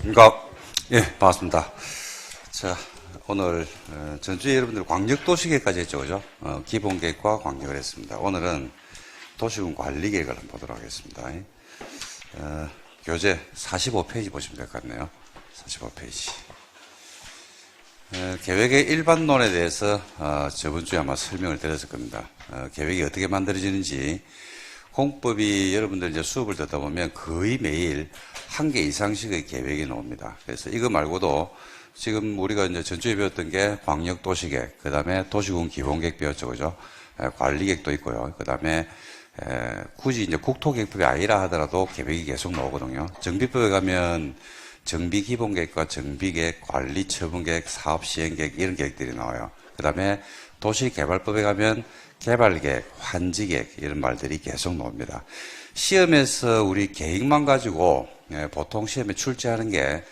그러니까 예 반갑습니다. 자 오늘 어, 전주에 여러분들 광역도시계획까지 했죠, 그죠? 어, 기본 계획과 광역을 했습니다. 오늘은 도시군 관리 계획을 한번 보도록 하겠습니다. 어, 교재 45페이지 보시면 될 것 같네요. 45페이지. 어, 계획의 일반론에 대해서 어, 저번 주에 아마 설명을 드렸을 겁니다. 어, 계획이 어떻게 만들어지는지 공법이 여러분들 이제 수업을 듣다 보면 거의 매일 한 개 이상씩의 계획이 나옵니다. 그래서 이거 말고도 지금 우리가 이제 전주에 배웠던 게 광역 도시계획, 그 다음에 도시군 기본계획 배웠죠, 그죠? 에, 관리계획도 있고요. 그 다음에 굳이 이제 국토계획법이 아니라 하더라도 계획이 계속 나오거든요. 정비법에 가면 정비 기본계획과 정비계획, 관리 처분계획, 사업 시행계획 이런 계획들이 나와요. 그 다음에 도시개발법에 가면 개발계획, 환지계획 이런 말들이 계속 나옵니다. 시험에서 우리 계획만 가지고 예, 보통 시험에 출제하는 게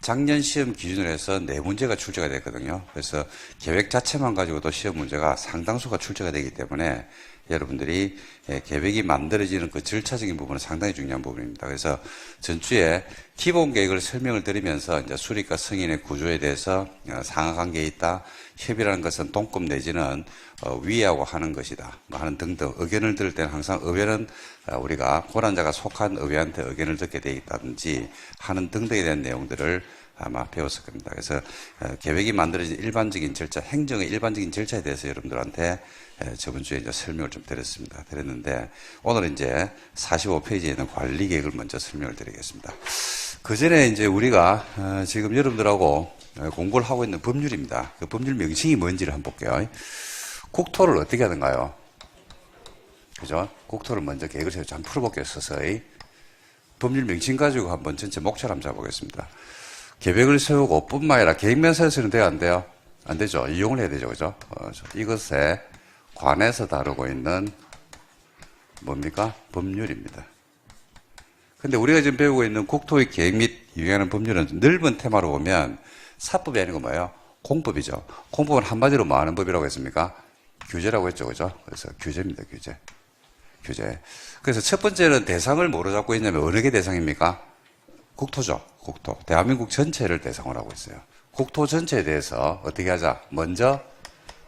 작년 시험 기준으로 해서 네 문제가 출제가 됐거든요. 그래서 계획 자체만 가지고도 시험 문제가 상당수가 출제가 되기 때문에 여러분들이 예, 계획이 만들어지는 그 절차적인 부분은 상당히 중요한 부분입니다. 그래서 전주에 기본 계획을 설명을 드리면서 이제 수립과 승인의 구조에 대해서 어, 상하 관계에 있다. 협의라는 것은 동급 내지는 어, 위하고 하는 것이다. 뭐 하는 등등 의견을 들을 때는 항상 의견은 어, 우리가 고난자가 속한 의회한테 의견을 듣게 돼 있다든지 하는 등등에 대한 내용들을 아마 배웠을 겁니다. 그래서 어, 계획이 만들어진 일반적인 절차, 행정의 일반적인 절차에 대해서 여러분들한테 에, 저번 주에 이제 설명을 좀 드렸습니다. 드렸는데 오늘 이제 45페이지에 있는 관리 계획을 먼저 설명을 드리겠습니다. 그 전에 이제 우리가 어, 지금 여러분들하고 어, 공부를 하고 있는 법률입니다. 그 법률 명칭이 뭔지를 한번 볼게요. 국토를 어떻게 하는가요? 그죠? 국토를 먼저 계획을 한번 풀어볼게요, 서서히. 법률 명칭 가지고 한번 전체 목차를 한번 잡아보겠습니다. 계획을 세우고 뿐만 아니라 계획면세에서는 돼요, 안 돼요? 안 되죠. 이용을 해야 되죠, 그죠? 어, 저- 이것에 관해서 다루고 있는 뭡니까? 법률입니다. 근데 우리가 지금 배우고 있는 국토의 계획 및 유행하는 법률은 넓은 테마로 보면 사법이 아니고 뭐예요? 공법이죠. 공법은 한마디로 뭐 하는 법이라고 했습니까? 규제라고 했죠, 그죠? 그래서 규제입니다, 규제. 규제. 그래서 첫 번째는 대상을 뭐로 잡고 있냐면 어느 게 대상입니까? 국토죠, 국토. 대한민국 전체를 대상으로 하고 있어요. 국토 전체에 대해서 어떻게 하자? 먼저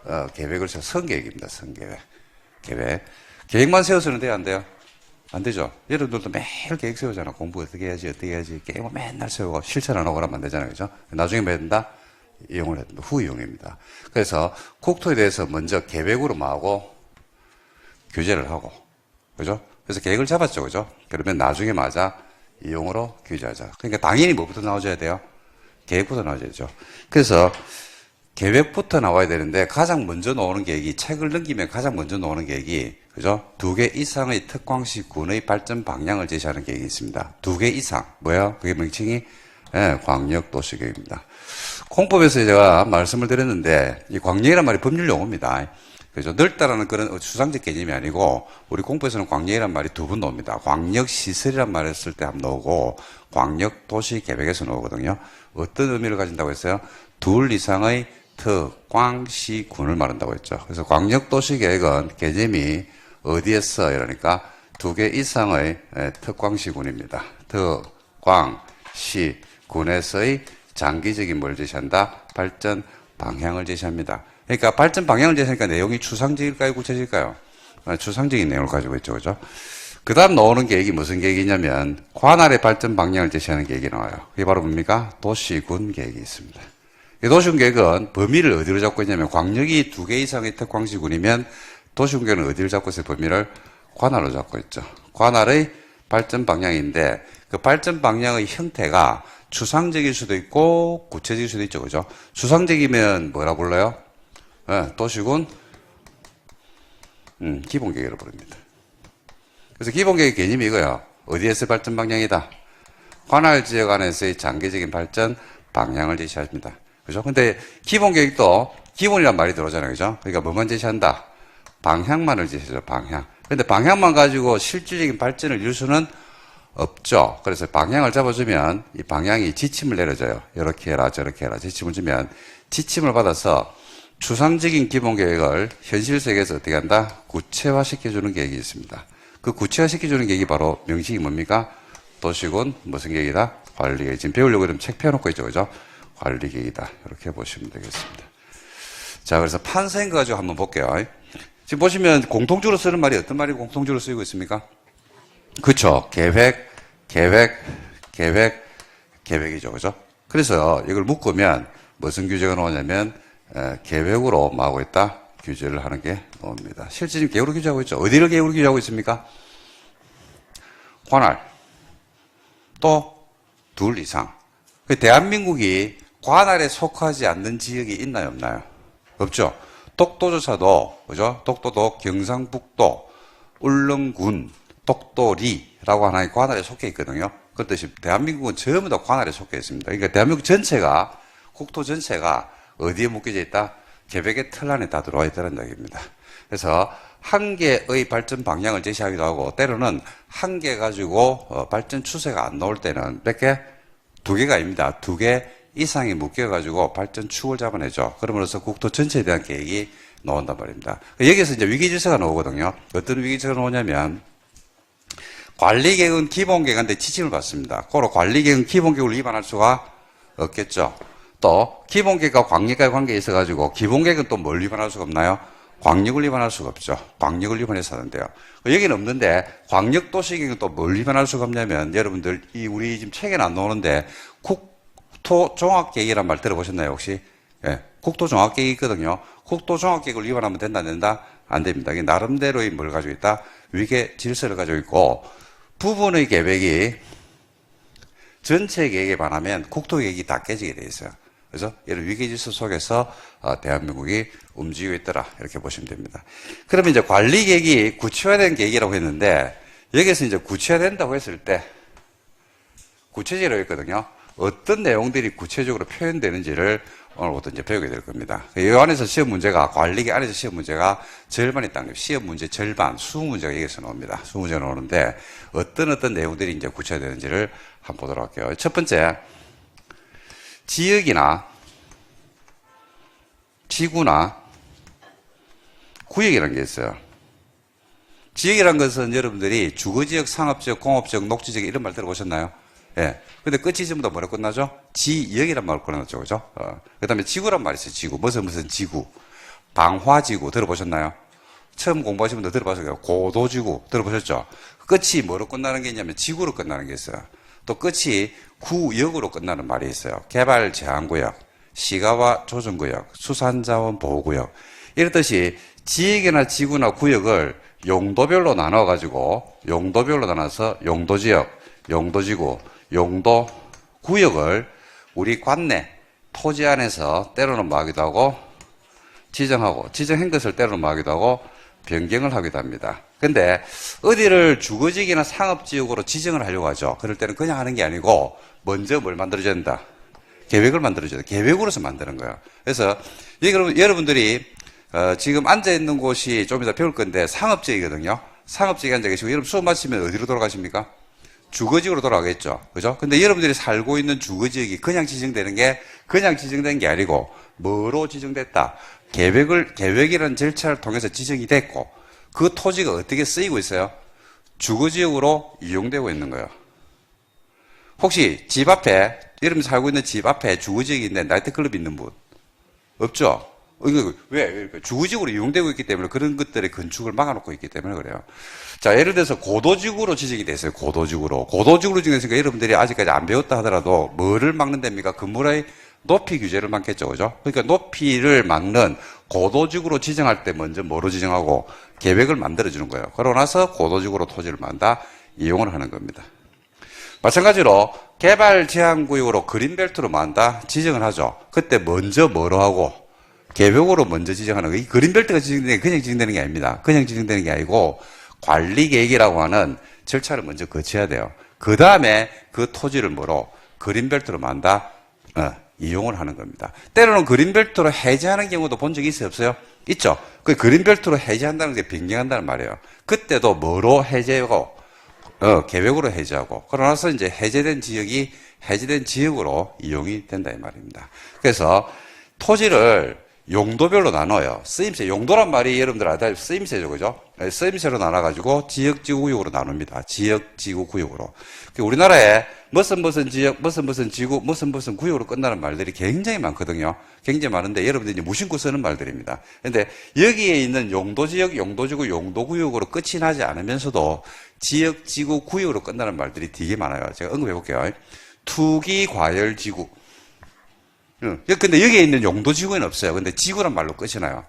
어, 계획을 세워 선계획입니다, 선계획. 계획. 계획만 세워서는 돼요, 안 돼요? 안 되죠. 여러분들도 매일 계획 세우잖아. 공부 어떻게 해야지, 어떻게 해야지. 계획을 맨날 세우고 실천 안 하고 그러면 안 되잖아요. 그죠? 나중에 뭐 된다? 이용을 된다. 후이용입니다. 그래서 국토에 대해서 먼저 계획으로 뭐 하고 규제를 하고. 그죠? 그래서 계획을 잡았죠. 그죠? 그러면 나중에 맞아 이용으로 규제하자. 그러니까 당연히 뭐부터 나와줘야 돼요? 계획부터 나와줘야 죠. 그래서 계획부터 나와야 되는데 가장 먼저 나오는 계획이 책을 넘기면 가장 먼저 나오는 계획이 그죠? 두 개 이상의 특광시 군의 발전 방향을 제시하는 계획이 있습니다. 두 개 이상 뭐야? 그게 명칭이 예, 광역 도시 계획입니다. 공법에서 제가 말씀을 드렸는데 이 광역이란 말이 법률 용어입니다. 그죠? 넓다라는 그런 추상적 개념이 아니고 우리 공법에서는 광역이란 말이 두 번 나옵니다. 광역 시설이란 말을 쓸 때 한번 나오고 광역 도시 계획에서 나오거든요. 어떤 의미를 가진다고 했어요? 둘 이상의 특 광 시 군을 말한다고 했죠. 그래서 광역 도시 계획은 개념이 어디에 써? 이러니까 두 개 이상의 에, 특광 시 군입니다. 특 광 시 군에서의 장기적인 뭘 제시한다? 발전 방향을 제시합니다. 그러니까 발전 방향을 제시하니까 내용이 추상적일까요? 구체적일까요? 어, 추상적인 내용을 가지고 있죠. 그죠? 그 다음 나오는 계획이 무슨 계획이냐면 관할의 발전 방향을 제시하는 계획이 나와요. 그게 바로 뭡니까? 도시군 계획이 있습니다. 이 도시군 계획은 범위를 어디로 잡고 있냐면 광역이 두 개 이상의 특광시군이면 도시군 계획은 어디를 잡고 있어요? 범위를 관할로 잡고 있죠. 관할의 발전 방향인데 그 발전 방향의 형태가 추상적일 수도 있고 구체적일 수도 있죠. 그죠? 추상적이면 뭐라 불러요? 예, 도시군 음, 기본 계획으로 부릅니다. 그래서 기본 계획 개념이 이거예요. 어디에서 발전 방향이다? 관할 지역 안에서의 장기적인 발전 방향을 제시합니다. 그죠? 근데 기본 계획도 기본이란 말이 들어오잖아요. 그죠? 그러니까 뭐만 제시한다? 방향만을 제시하죠. 방향. 근데 방향만 가지고 실질적인 발전을 이룰 수는 없죠. 그래서 방향을 잡아주면 이 방향이 지침을 내려줘요. 이렇게 해라, 저렇게 해라. 지침을 주면 지침을 받아서 추상적인 기본 계획을 현실 세계에서 어떻게 한다? 구체화시켜주는 계획이 있습니다. 그 구체화시켜주는 계획이 바로 명칭이 뭡니까? 도시군 무슨 계획이다? 관리 계획. 지금 배우려고 그러면 책 펴놓고 있죠, 그죠? 관리 계획이다. 이렇게 보시면 되겠습니다. 자, 그래서 거 가지고 한번 볼게요. 지금 보시면 공통적으로 쓰는 말이 어떤 말이 공통적으로 쓰이고 있습니까? 그쵸. 계획, 계획, 계획, 계획이죠. 그죠? 그래서 이걸 묶으면 무슨 규제가 나오냐면, 에, 계획으로 뭐하고 있다? 규제를 하는 게 나옵니다. 실제 지금 계획으로 규제하고 있죠. 어디를 계획으로 규제하고 있습니까? 관할. 또, 둘 이상. 그 대한민국이 관할에 속하지 않는 지역이 있나요, 없나요? 없죠. 독도조차도, 그죠? 독도도 경상북도, 울릉군, 독도리라고 하나의 관할에 속해 있거든요. 그 뜻이 대한민국은 전부 다 관할에 속해 있습니다. 그러니까 대한민국 전체가, 국토 전체가 어디에 묶여져 있다? 계획의 틀 안에 다 들어와 있다는 얘기입니다. 그래서 한 개의 발전 방향을 제시하기도 하고 때로는 한 개 가지고 어, 발전 추세가 안 나올 때는 몇 개? 두 개가 아닙니다. 두 개 이상이 묶여가지고 발전 축을 잡아내죠. 그러므로써 국토 전체에 대한 계획이 나온단 말입니다. 여기서 이제 위기질서가 나오거든요. 어떤 위기질서가 나오냐면 관리계획은 기본계획한테 지침을 받습니다. 고로 관리계획은 기본계획을 위반할 수가 없겠죠. 또 기본계획과 광역과의 관계에 있어 가지고 기본계획은 또 뭘 위반할 수가 없나요? 광역을 위반할 수가 없죠. 광역을 위반해서 하는데요. 여기는 없는데 광역 도시계획은 또 뭘 위반할 수가 없냐면 여러분들 이 우리 지금 책에는 안 나오는데 국토 종합계획이란 말 들어보셨나요 혹시? 예, 국토 종합계획이 있거든요. 국토 종합계획을 위반하면 된다 안 된다? 안 됩니다. 이게 나름대로의 뭘 가지고 있다? 위계 질서를 가지고 있고 부분의 계획이 전체 계획에 반하면 국토 계획이 다 깨지게 돼 있어요. 그래서 이런 위기 질서 속에서 어, 대한민국이 움직이고 있더라 이렇게 보시면 됩니다. 그러면 이제 관리 계획이 구체화된 계획이라고 했는데 여기서 이제 구체화된다고 했을 때 구체적으로 했거든요. 어떤 내용들이 구체적으로 표현되는지를 오늘부터 이제 배우게 될 겁니다. 이 안에서 시험 문제가 관리계 안에서 시험 문제가 절반이 거예요. 시험 문제 절반, 수 문제가 여기서 나옵니다. 수 문제가 나오는데 어떤 어떤 내용들이 이제 구체화되는지를 한번 보도록 할게요. 첫 번째 지역이나 지구나 구역이라는 게 있어요. 지역이라는 것은 여러분들이 주거지역, 상업지역, 공업지역, 녹지지역 이런 말 들어보셨나요? 예. 근데 끝이 전부 다 뭐라 끝나죠? 지역이란 말로 끝나죠. 그죠? 어. 그 다음에 지구란 말이 있어요. 지구. 무슨 무슨 지구. 방화지구 들어보셨나요? 처음 공부하신 분들 들어보셨어요. 고도지구 들어보셨죠? 끝이 뭐로 끝나는 게 있냐면 지구로 끝나는 게 있어요. 또 끝이 구역으로 끝나는 말이 있어요. 개발 제한구역, 시가와 조정구역, 수산자원 보호구역. 이렇듯이 지역이나 지구나 구역을 용도별로 나눠가지고 용도별로 나눠서 용도지역, 용도지구, 용도 구역을 우리 관내 토지 안에서 때로는 뭐하기도 하고 지정하고 지정한 것을 때로는 뭐하기도 하고 변경을 하기도 합니다. 근데 어디를 주거지역이나 상업지역으로 지정을 하려고 하죠. 그럴 때는 그냥 하는 게 아니고 먼저 뭘 만들어줘야 된다. 계획을 만들어줘야 돼. 계획으로서 만드는 거예요. 그래서 여러분, 여러분들이 어, 지금 앉아 있는 곳이 좀 이따 배울 건데 상업지역이거든요. 상업지역에 앉아 계시고 여러분 수업 마치면 어디로 돌아가십니까? 주거지역으로 돌아가겠죠. 그죠? 근데 여러분들이 살고 있는 주거지역이 그냥 지정되는 게 그냥 지정된 게 아니고 뭐로 지정됐다? 계획을, 계획이라는 절차를 통해서 지정이 됐고 그 토지가 어떻게 쓰이고 있어요? 주거지역으로 이용되고 있는 거예요. 혹시 집 앞에, 여러분 살고 있는 집 앞에 주거지역이 있는데 나이트클럽 있는 분? 없죠? 어, 이거 왜? 왜 주거지역으로 이용되고 있기 때문에 그런 것들의 건축을 막아놓고 있기 때문에 그래요. 자, 예를 들어서 고도지구로 지정이 됐어요. 고도지구로. 고도지구로 지정했으니까 여러분들이 아직까지 안 배웠다 하더라도 뭐를 막는 데입니까? 건물의 높이 규제를 막겠죠. 그죠? 그러니까 높이를 막는 고도지구로 지정할 때 먼저 뭐로 지정하고 계획을 만들어주는 거예요. 그러고 나서 고도지구로 토지를 만다 이용을 하는 겁니다. 마찬가지로 개발 제한 구역으로 그린벨트로 만다 지정을 하죠. 그때 먼저 뭐로 하고 계획으로 먼저 지정하는 거. 이 그린벨트가 지정되는 게 그냥 지정되는 게 아닙니다. 그냥 지정되는 게 아니고 관리 계획이라고 하는 절차를 먼저 거쳐야 돼요. 그 다음에 그 토지를 뭐로 그린벨트로 만다 어, 이용을 하는 겁니다. 때로는 그린벨트로 해제하는 경우도 본 적이 있어요, 없어요? 있죠. 그 그린벨트로 해제한다는 게 변경한다는 말이에요. 그때도 뭐로 해제하고 어, 계획으로 해제하고 그러나서 이제 해제된 지역이 해제된 지역으로 이용이 된다 이 말입니다. 그래서 토지를 용도별로 나눠요. 쓰임새, 용도란 말이 여러분들 알다 쓰임새죠, 그죠? 네, 쓰임새로 나눠가지고 지역 지구 구역으로 나눕니다. 지역 지구 구역으로. 그 우리나라에 무슨 무슨 지역, 무슨 무슨 지구, 무슨 무슨 구역으로 끝나는 말들이 굉장히 많거든요. 굉장히 많은데 여러분들이 무심코 쓰는 말들입니다. 근데 여기에 있는 용도 지역, 용도 지구, 용도 구역으로 끝이 나지 않으면서도 지역 지구, 구역으로 끝나는 말들이 되게 많아요. 제가 언급해 볼게요. 투기, 과열, 지구. 응. 근데 여기에 있는 용도 지구는 없어요. 근데 지구란 말로 끝이 나요.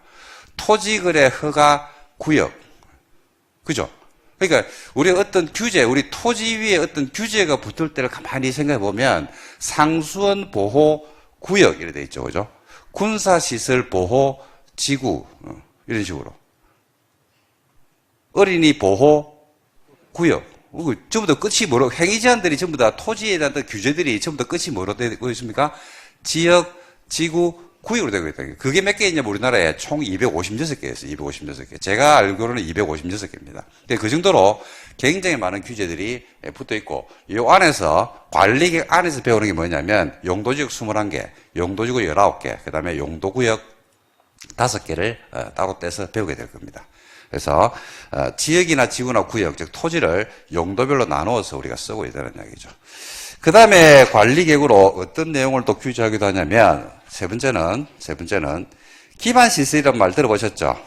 토지 거래 허가 구역. 그죠? 그러니까 우리 어떤 규제, 우리 토지 위에 어떤 규제가 붙을 때를 가만히 생각해 보면 상수원 보호 구역 이렇게 돼 있죠. 그죠? 군사 시설 보호 지구 어, 이런 식으로. 어린이 보호 구역. 어, 전부 다 끝이 뭐로 행위 제한들이 전부 다 토지에 대한 규제들이 전부 다 끝이 뭐로 되고 있습니까? 지역, 지구, 구역으로 되고 있다. 그게 몇 개 있냐면 우리나라에 총 256개 있어요. 256개. 제가 알기로는 256개입니다. 그 정도로 굉장히 많은 규제들이 붙어 있고, 이 안에서 관리객 안에서 배우는 게 뭐냐면 용도지역 21개, 용도지구 19개, 그 다음에 용도구역 5개를 어, 따로 떼서 배우게 될 겁니다. 그래서 어, 지역이나 지구나 구역, 즉 토지를 용도별로 나누어서 우리가 쓰고 있다는 이야기죠. 그 다음에 관리객으로 어떤 내용을 또 규제하기도 하냐면 세 번째는 세 번째는 기반 시설이라는 말 들어보셨죠?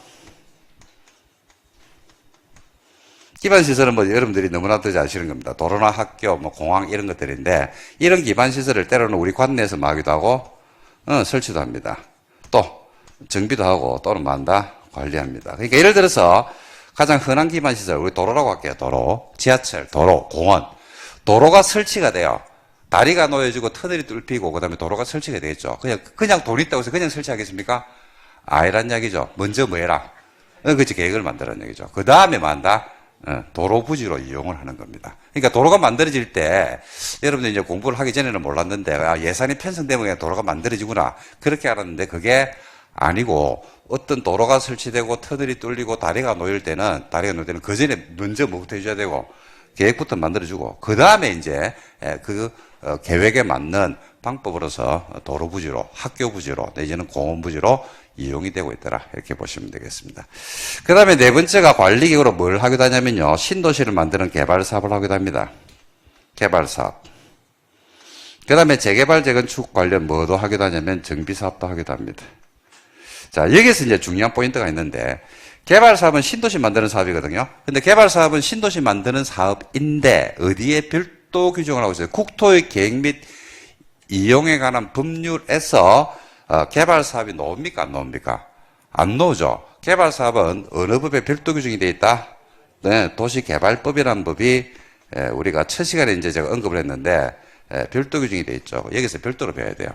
기반 시설은 뭐 여러분들이 너무나도 잘 아시는 겁니다. 도로나 학교, 뭐 공항 이런 것들인데 이런 기반 시설을 때로는 우리 관내에서 마기도 하고 어, 설치도 합니다. 또 정비도 하고 또는 만다 관리합니다. 그러니까 예를 들어서 가장 흔한 기반 시설 우리 도로라고 할게요. 도로, 지하철, 도로, 공원. 도로가 설치가 돼요. 다리가 놓여지고 터널이 뚫히고 그다음에 도로가 설치가 되겠죠. 그냥 그냥 돈 있다고 해서 그냥 설치하겠습니까? 아이란 이야기죠. 먼저 뭐 해라. 어, 그치 계획을 만들라는 얘기죠. 그 다음에 만다 어, 도로 부지로 이용을 하는 겁니다. 그러니까 도로가 만들어질 때 여러분들 이제 공부를 하기 전에는 몰랐는데 아, 예산이 편성되면 그냥 도로가 만들어지구나 그렇게 알았는데 그게 아니고 어떤 도로가 설치되고 터널이 뚫리고 다리가 놓일 때는 다리가 놓일 때는 그 전에 먼저 뭐부터 해줘야 되고 계획부터 만들어주고 그 다음에 이제 그 어, 계획에 맞는 방법으로서 도로 부지로 학교 부지로 내지는 공원 부지로 이용이 되고 있더라 이렇게 보시면 되겠습니다. 그 다음에 네 번째가 관리기구로 뭘 하기도 하냐면요 신도시를 만드는 개발 사업을 하기도 합니다. 개발 사업. 그 다음에 재개발 재건축 관련 뭐도 하기도 하냐면 정비 사업도 하기도 합니다. 자 여기서 이제 중요한 포인트가 있는데 개발 사업은 신도시 만드는 사업이거든요. 근데 개발 사업은 신도시 만드는 사업인데 어디에 별도 규정을 하고 있어요. 국토의 계획 및 이용에 관한 법률에서 어, 개발 사업이 나옵니까 안 나옵니까? 안 나오죠. 개발 사업은 어느 법에 별도 규정이 되어 있다? 네, 도시개발법이라는 법이 에, 우리가 첫 시간에 이제 제가 언급을 했는데 에, 별도 규정이 되어 있죠. 여기서 별도로 배워야 돼요.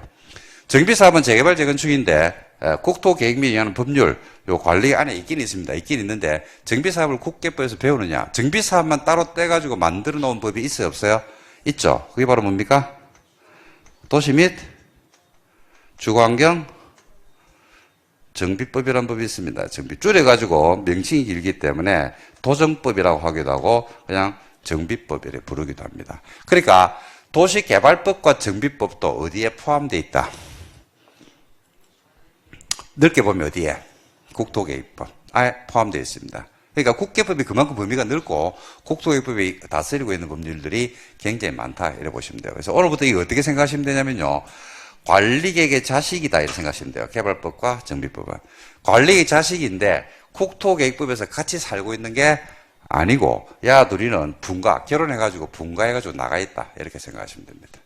정비 사업은 재개발 재건축인데 국토 계획 및 위한 법률 요 관리 안에 있긴 있습니다. 있긴 있는데 정비 사업을 국계법에서 배우느냐? 정비 사업만 따로 떼 가지고 만들어 놓은 법이 있어요, 없어요? 있죠. 그게 바로 뭡니까? 도시 및 주거환경 정비법이라는 법이 있습니다. 정비 줄여가지고 명칭이 길기 때문에 도정법이라고 하기도 하고 그냥 정비법이라 부르기도 합니다. 그러니까 도시개발법과 정비법도 어디에 포함되어 있다? 넓게 보면 어디에? 국토계획법. 아 포함되어 있습니다. 그러니까 국계법이 그만큼 범위가 넓고 국토계획법이 다스리고 있는 법률들이 굉장히 많다 이렇게 보시면 돼요. 그래서 오늘부터 이거 어떻게 생각하시면 되냐면요. 관리객의 자식이다 이렇게 생각하시면 돼요. 개발법과 정비법은. 관리객 자식인데 국토계획법에서 같이 살고 있는 게 아니고 야 둘이는 분가 결혼해가지고 분가해가지고 나가 있다 이렇게 생각하시면 됩니다.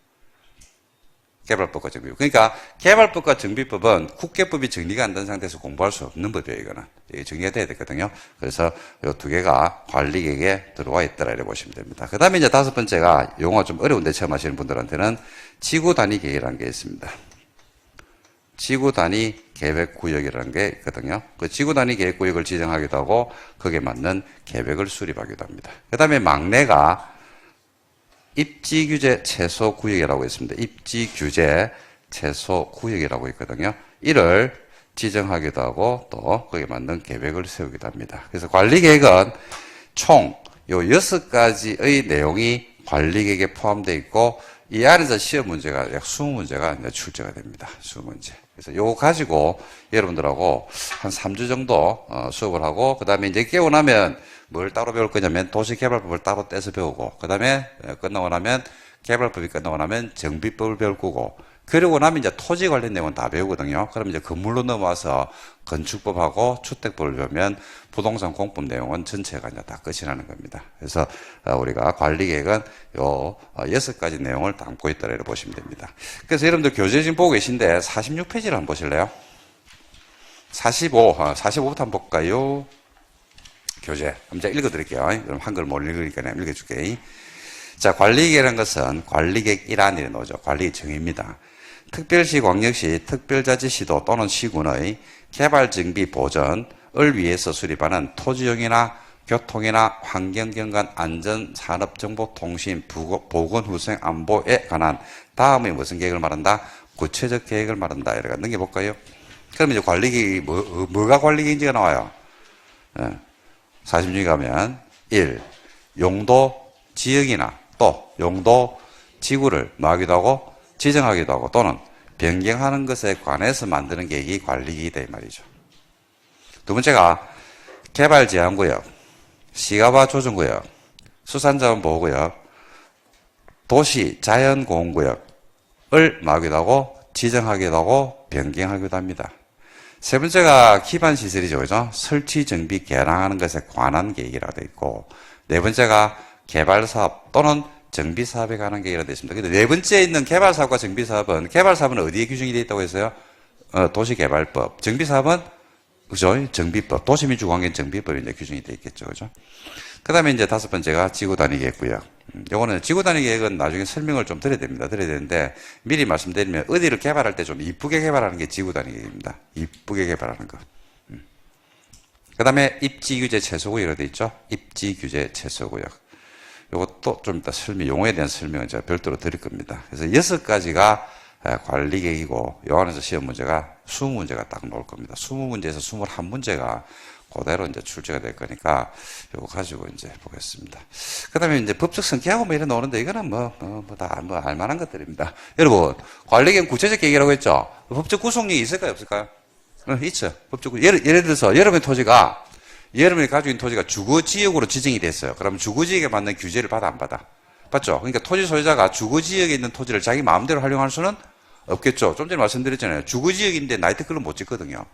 개발법과 정비법. 그러니까 개발법과 정비법은 국계법이 정리가 안 된 상태에서 공부할 수 없는 법이에요, 이거는. 이게 정리가 돼야 되거든요. 그래서 이 두 개가 관리객에 들어와 있더라, 이렇게 보시면 됩니다. 그 다음에 이제 다섯 번째가 용어 좀 어려운데 처음 하시는 분들한테는 지구 단위 계획이라는 게 있습니다. 지구 단위 계획 구역이라는 게 있거든요. 그 지구 단위 계획 구역을 지정하기도 하고 거기에 맞는 계획을 수립하기도 합니다. 그 다음에 막내가 입지 규제 최소 구역이라고 있습니다. 입지 규제 최소 구역이라고 있거든요. 이를 지정하기도 하고 또 거기에 맞는 계획을 세우기도 합니다. 그래서 관리 계획은 총 요 여섯 가지의 내용이 관리 계획에 포함되어 있고 이 안에서 시험 문제가 약 20문제가 이제 출제가 됩니다. 20문제. 그래서 요거 가지고 여러분들하고 한 3주 정도 어, 수업을 하고 그 다음에 이제 깨고 나면 뭘 따로 배울 거냐면 도시개발법을 따로 떼서 배우고 그 다음에 끝나고 나면 개발법이 끝나고 나면 정비법을 배울 거고 그러고 나면 이제 토지 관련 내용은 다 배우거든요. 그럼 이제 건물로 넘어와서 건축법하고 주택법을 배우면 부동산 공법 내용은 전체가 이제 다 끝이 나는 겁니다. 그래서 어, 우리가 관리 계획은 요 어, 여섯 가지 내용을 담고 있다고 보시면 됩니다. 그래서 여러분들 교재 지금 보고 계신데 46페이지를 한번 보실래요? 45, 45부터 한번 볼까요? 교재. 그럼 제가 읽어드릴게요. 그럼 한글 못 읽으니까 내가 읽어줄게. 자, 관리계획이라는 것은 관리계획 일환이 나오죠. 관리 정의입니다. 특별시, 광역시, 특별자치시도 또는 시군의 개발 정비 보전을 위해서 수립하는 토지용이나 교통이나 환경경관 안전 산업 정보 통신 보건 후생 안보에 관한 다음에 무슨 계획을 말한다? 구체적 계획을 말한다. 이렇게 넘겨볼까요? 그럼 이제 관리계획이 뭐, 뭐가 관리계획인지가 나와요. 예. 46에 가면 1. 용도 지역이나 또 용도 지구를 나기도 하고 지정하기도 하고 또는 변경하는 것에 관해서 만드는 계획이 관리계획이다 이 말이죠. 두 번째가 개발 제한 구역, 시가바 조정 구역, 수산자원 보호 구역, 도시 자연 공원 구역을 나기도 하고 지정하기도 하고 변경하기도 합니다. 세 번째가 기반 시설이죠. 그죠? 설치, 정비, 개량하는 것에 관한 계획이라고 되어 있고, 네 번째가 개발 사업 또는 정비 사업에 관한 계획이라고 되어 있습니다. 근데 네 번째에 있는 개발 사업과 정비 사업은, 개발 사업은 어디에 규정이 되어 있다고 했어요? 어, 도시개발법. 정비 사업은, 그죠? 정비법. 도시민주관계 정비법이 이제 규정이 되어 있겠죠. 그죠? 그 다음에 이제 다섯 번째가 지구 단위 계획고요. 음, 요거는 지구 단위 계획은 나중에 설명을 좀 드려야 됩니다. 드려야 되는데 미리 말씀드리면 어디를 개발할 때 좀 이쁘게 개발하는 게 지구 단위 계획입니다. 이쁘게 개발하는 거. 음. 그 다음에 입지 규제 최소 구역으로 되어 있죠. 입지 규제 최소 구역. 요것도 좀 이따 설명, 용어에 대한 설명은 제가 별도로 드릴 겁니다. 그래서 여섯 가지가 관리 계획이고 요 안에서 시험 문제가 20문제가 딱 나올 겁니다. 20문제에서 21문제가 그대로 이제 출제가 될 거니까 요거 가지고 이제 보겠습니다. 그 다음에 이제 법적 성격하고 뭐 이런 나오는데 이거는 뭐, 뭐, 뭐 다, 뭐, 알만한 것들입니다. 여러분, 관리계획 구체적 계획이라고 했죠? 법적 구속력이 있을까요? 없을까요? 어, 있죠. 법적, 구 예를, 예를 들어서 여러분의 토지가, 여러분이 가지고 있는 토지가 주거지역으로 지정이 됐어요. 그러면 주거지역에 맞는 규제를 받아, 안 받아? 맞죠? 그러니까 토지 소유자가 주거지역에 있는 토지를 자기 마음대로 활용할 수는 없겠죠. 좀 전에 말씀드렸잖아요. 주거지역인데 나이트클럽 못 짓거든요.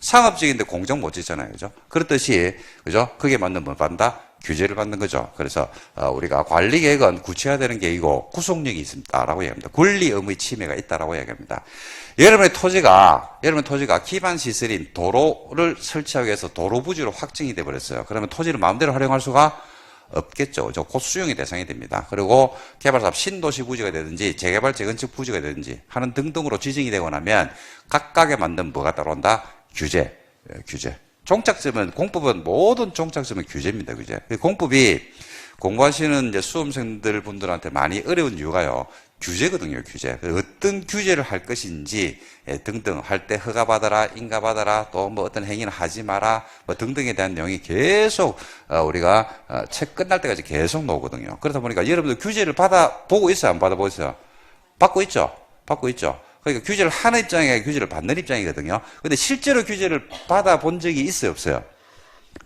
상업적인데 공정 못 짓잖아요. 그죠? 그렇듯이, 그죠? 그게 맞는 뭐 받는다? 규제를 받는 거죠. 그래서, 어, 우리가 관리 계획은 구체화되는 계획이고 구속력이 있다라고 얘기합니다. 권리 의무의 침해가 있다라고 얘기합니다. 여러분의 토지가, 여러분의 토지가 기반 시설인 도로를 설치하기 위해서 도로 부지로 확정이 돼 버렸어요. 그러면 토지를 마음대로 활용할 수가 없겠죠. 그죠? 곧 수용의 대상이 됩니다. 그리고 개발사업 신도시 부지가 되든지 재개발 재건축 부지가 되든지 하는 등등으로 지정이 되고 나면 각각에 맞는 뭐가 따라온다? 규제, 예, 규제. 종착점은 공법은 모든 종착점은 규제입니다. 규제. 공법이 공부하시는 이제 수험생들 분들한테 많이 어려운 이유가요. 규제거든요, 규제. 어떤 규제를 할 것인지 예, 등등 할 때 허가 받아라, 인가 받아라, 또 뭐 어떤 행위는 하지 마라, 뭐 등등에 대한 내용이 계속 어, 우리가 어, 책 끝날 때까지 계속 나오거든요. 그러다 보니까 여러분들 규제를 받아 보고 있어요, 안 받아 보고 있어요? 받고 있죠, 받고 있죠. 그러니까 규제를 하는 입장이 규제를 받는 입장이거든요. 근데 실제로 규제를 받아본 적이 있어요, 없어요?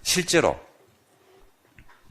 실제로.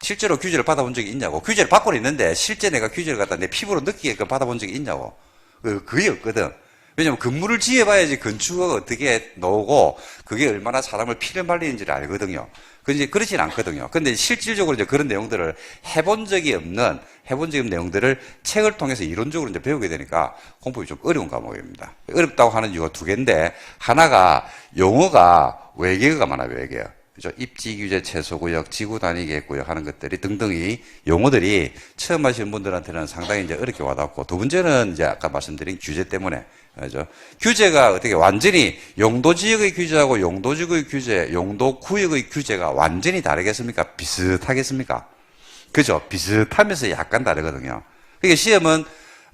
실제로 규제를 받아본 적이 있냐고. 규제를 받고는 있는데 실제 내가 규제를 갖다 내 피부로 느끼게끔 받아본 적이 있냐고. 그, 그게 없거든. 왜냐면 건물을 지어봐야지 건축가 어떻게 나오고 그게 얼마나 사람을 피를 말리는지를 알거든요. 근데 그렇진 않거든요. 근데 실질적으로 이제 그런 내용들을 해본 적이 없는 해본 적이 없는 내용들을 책을 통해서 이론적으로 이제 배우게 되니까 공부가 좀 어려운 과목입니다. 어렵다고 하는 이유가 두 개인데 하나가 용어가 외계어가 많아요, 외계어. 그죠? 입지 규제 최소 구역, 지구 단위 계획 구역 하는 것들이 등등이 용어들이 처음 하시는 분들한테는 상당히 이제 어렵게 와닿고 두 번째는 이제 아까 말씀드린 규제 때문에 그죠? 규제가 어떻게 완전히 용도 지역의 규제하고 용도 지역의 규제, 용도 구역의 규제가 완전히 다르겠습니까? 비슷하겠습니까? 그죠? 비슷하면서 약간 다르거든요. 그러니까 시험은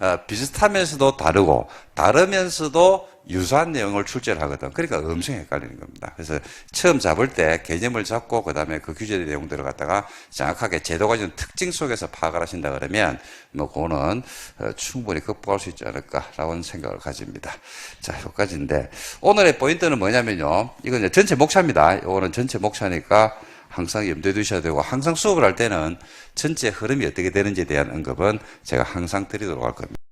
어, 비슷하면서도 다르고 다르면서도 유사한 내용을 출제를 하거든. 그러니까 엄청 헷갈리는 겁니다. 그래서 처음 잡을 때 개념을 잡고 그 다음에 그 규제 내용들을 갖다가 정확하게 제도가 주는 특징 속에서 파악을 하신다 그러면 뭐 그거는 어, 충분히 극복할 수 있지 않을까라는 생각을 가집니다. 자, 여기까지인데 오늘의 포인트는 뭐냐면요. 이건 이제 전체 목차입니다. 이거는 전체 목차니까 항상 염두에 두셔야 되고 항상 수업을 할 때는 전체 흐름이 어떻게 되는지에 대한 언급은 제가 항상 드리도록 할 겁니다.